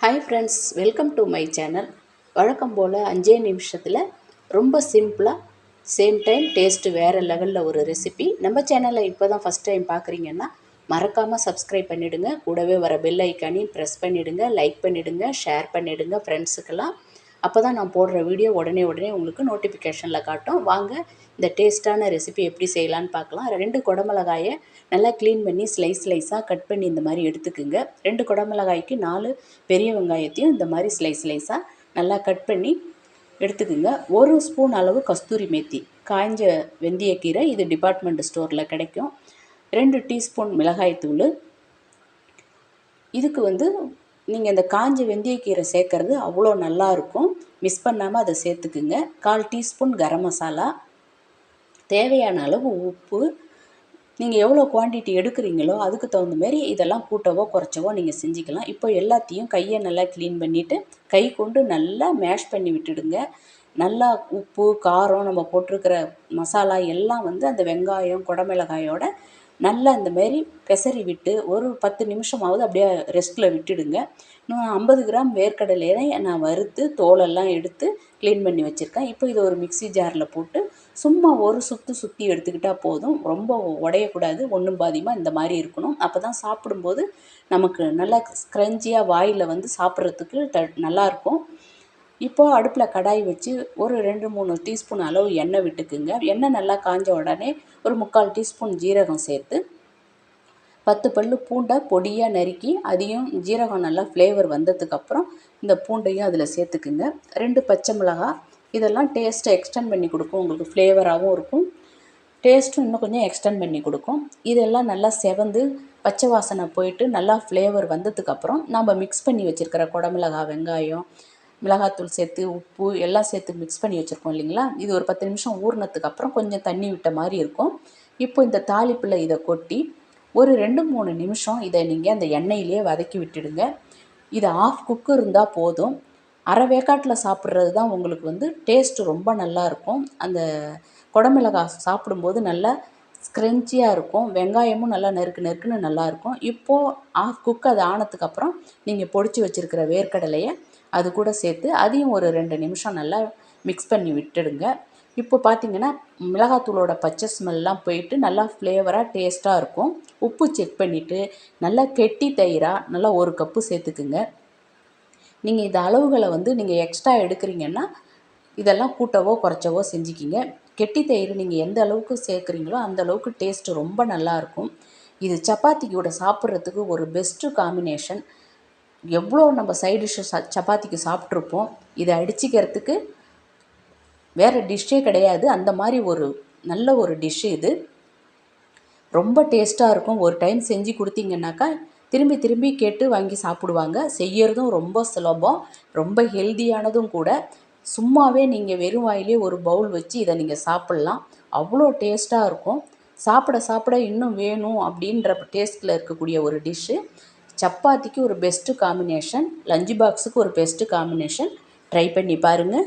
Hi friends welcome to my channel வழக்கம் போல் அஞ்சே நிமிஷத்தில் ரொம்ப சிம்பிளாக சேம் டைம் டேஸ்ட்டு வேறு லெவலில் ஒரு ரெசிபி நம்ம சேனலில் இப்போ தான் ஃபஸ்ட் டைம் பார்க்குறீங்கன்னா மறக்காமல் சப்ஸ்கிரைப் பண்ணிவிடுங்க கூடவே வர பெல் ஐக்கானையும் ப்ரெஸ் பண்ணிவிடுங்க லைக் பண்ணிவிடுங்க ஷேர் பண்ணிவிடுங்க ஃப்ரெண்ட்ஸுக்கெல்லாம் அப்போ தான் நான் போடுற வீடியோ உடனே உடனே உங்களுக்கு நோட்டிஃபிகேஷனில் காட்டும். வாங்க இந்த டேஸ்ட்டான ரெசிபி எப்படி செய்யலான்னு பார்க்கலாம். ரெண்டு குடமிளகாயை நல்லா க்ளீன் பண்ணி ஸ்லைஸ் ஸ்லைஸாக கட் பண்ணி இந்த மாதிரி எடுத்துக்குங்க. ரெண்டு குடமிளகாய்க்கு நாலு பெரிய வெங்காயத்தையும் இந்த மாதிரி ஸ்லைஸ் ஸ்லைஸாக நல்லா கட் பண்ணி எடுத்துக்குங்க. ஒரு ஸ்பூன் அளவு கஸ்தூரி மேத்தி. காய்ஞ்ச வெந்தயக்கீரை இது டிபார்ட்மெண்ட் ஸ்டோரில் கிடைக்கும். ரெண்டு டீஸ்பூன் மிளகாய்த்தூள். இதுக்கு வந்து நீங்கள் இந்த காஞ்ச வெந்தயக்கீரை சேர்க்கறது அவ்வளோ நல்லாயிருக்கும் மிஸ் பண்ணாமல் அதை சேர்த்துக்குங்க. கால் டீஸ்பூன் கரம் மசாலா. தேவையான அளவு உப்பு. நீங்கள் எவ்வளோ குவான்டிட்டி எடுக்கிறீங்களோ அதுக்கு தகுந்த மாரி இதெல்லாம் கூட்டவோ குறைச்சவோ நீங்கள் செஞ்சுக்கலாம். இப்போ எல்லாத்தையும் கையை நல்லா க்ளீன் பண்ணிவிட்டு கை கொண்டு நல்லா மேஷ் பண்ணி விட்டுடுங்க. நல்லா உப்பு காரம் நம்ம போட்டிருக்கிற மசாலா எல்லாம் வந்து அந்த வெங்காயம் குடமிளகாயோட நல்லா இந்த மாரி பெசரி விட்டு ஒரு பத்து நிமிஷமாவது அப்படியே ரெஸ்ட்டில் விட்டுடுங்க. இன்னும் ஐம்பது கிராம் வேர்க்கடலையை நான் வறுத்து தோலெல்லாம் எடுத்து க்ளீன் பண்ணி வச்சுருக்கேன். இப்போ இதை ஒரு மிக்சி ஜாரில் போட்டு சும்மா ஒரு சுற்று சுற்றி எடுத்துக்கிட்டால் போதும். ரொம்ப உடையக்கூடாது ஒன்றும் பாதியமாக இந்த மாதிரி இருக்கணும். அப்போ தான் சாப்பிடும்போது நமக்கு நல்லா ஸ்க்ரஞ்சியாக வாயில் வந்து சாப்பிட்றதுக்கு த நல்லாயிருக்கும் இப்போது அடுப்பில் கடாய் வச்சு ஒரு ரெண்டு மூணு டீஸ்பூன் அளவு எண்ணெய் விட்டுக்குங்க. எண்ணெய் நல்லா காஞ்ச உடனே ஒரு முக்கால் டீஸ்பூன் ஜீரகம் சேர்த்து பத்து பல் பூண்டை பொடியாக நறுக்கி அதையும் ஜீரகம் நல்லா ஃப்ளேவர் வந்ததுக்கப்புறம் இந்த பூண்டையும் அதில் சேர்த்துக்குங்க. ரெண்டு பச்சை மிளகா இதெல்லாம் டேஸ்ட்டை எக்ஸ்டெண்ட் பண்ணி கொடுக்கும். உங்களுக்கு ஃப்ளேவராகவும் இருக்கும். டேஸ்ட்டும் இன்னும் கொஞ்சம் எக்ஸ்டெண்ட் பண்ணி கொடுக்கும். இதெல்லாம் நல்லா செவந்து பச்சை வாசனை போயிட்டு நல்லா ஃப்ளேவர் வந்ததுக்கப்புறம் நம்ம மிக்ஸ் பண்ணி வச்சுருக்கிற குடமிளகா வெங்காயம் மிளகாத்தூள் சேர்த்து உப்பு எல்லாம் சேர்த்து மிக்ஸ் பண்ணி வச்சுருக்கோம் இல்லைங்களா? இது ஒரு பத்து நிமிஷம் ஊறினதுக்கு அப்புறம் கொஞ்சம் தண்ணி விட்ட மாதிரி இருக்கும். இப்போ இந்த தாளிப்பில் இதை கொட்டி ஒரு ரெண்டு மூணு நிமிஷம் இதை நீங்கள் அந்த எண்ணெயிலே வதக்கி விட்டுடுங்க. இது ஆஃப் குக்கு இருந்தால் போதும். அரை வேக்காட்டில் சாப்பிட்றது தான் உங்களுக்கு வந்து டேஸ்ட் ரொம்ப நல்லாயிருக்கும் அந்த குடமிளகாய் சாப்பிடும்போது நல்லா ஸ்க்ரன்ச்சியாக இருக்கும். வெங்காயமும் நல்லா நெருக்கு நெருக்குன்னு நல்லாயிருக்கும் இப்போது ஆஃப் குக் அது ஆனதுக்கப்புறம் நீங்கள் பொடிச்சு வச்சுருக்கிற வேர்க்கடலையை அது கூட சேர்த்து அதையும் ஒரு ரெண்டு நிமிஷம் நல்லா மிக்ஸ் பண்ணி விட்டுடுங்க. இப்போ பார்த்தீங்கன்னா மிளகாத்தூளோட பச்சை ஸ்மெல்லாம் போயிட்டு நல்லா ஃப்ளேவராக டேஸ்ட்டாக இருக்கும். உப்பு செக் பண்ணிவிட்டு நல்லா கெட்டி தயிராக நல்லா ஒரு கப்பு சேர்த்துக்குங்க. நீங்கள் இந்த அளவுகளை வந்து நீங்கள் எக்ஸ்ட்ரா எடுக்கிறீங்கன்னா இதெல்லாம் கூட்டவோ குறைச்சவோ செஞ்சுக்கிங்க. கெட்டி தயிர் நீங்கள் எந்த அளவுக்கு சேர்க்குறீங்களோ அந்த அளவுக்கு டேஸ்ட்டு ரொம்ப நல்லாயிருக்கும் இது சப்பாத்தி கூட சாப்பிட்றதுக்கு ஒரு பெஸ்ட்டு காம்பினேஷன் எவ்வளோ நம்ம சைட் டிஷ்ஷு ச சப்பாத்திக்கு சாப்பிட்ருப்போம் இதை அடிச்சிக்கிறதுக்கு வேறு டிஷ்ஷே கிடையாது. அந்த மாதிரி ஒரு நல்ல ஒரு டிஷ்ஷு இது. ரொம்ப டேஸ்ட்டாக இருக்கும். ஒரு டைம் செஞ்சு கொடுத்தீங்கன்னாக்கா திரும்பி திரும்பி கேட்டு வாங்கி சாப்பிடுவாங்க. செய்யறதும் ரொம்ப சுலபம். ரொம்ப ஹெல்தியானதும் கூட. சும்மாவே நீங்கள் வெறும் வாயிலே ஒரு பவுல் வச்சு இதை நீங்கள் சாப்பிட்லாம். அவ்வளோ டேஸ்ட்டாக இருக்கும். சாப்பிட சாப்பிட இன்னும் வேணும் அப்படின்ற டேஸ்ட்டில் இருக்கக்கூடிய ஒரு டிஷ்ஷு சப்பாத்திக்கு ஒரு பெஸ்ட்டு காம்பினேஷன் லஞ்சு பாக்ஸுக்கு ஒரு பெஸ்ட்டு காம்பினேஷன் ட்ரை பண்ணி பாருங்கள்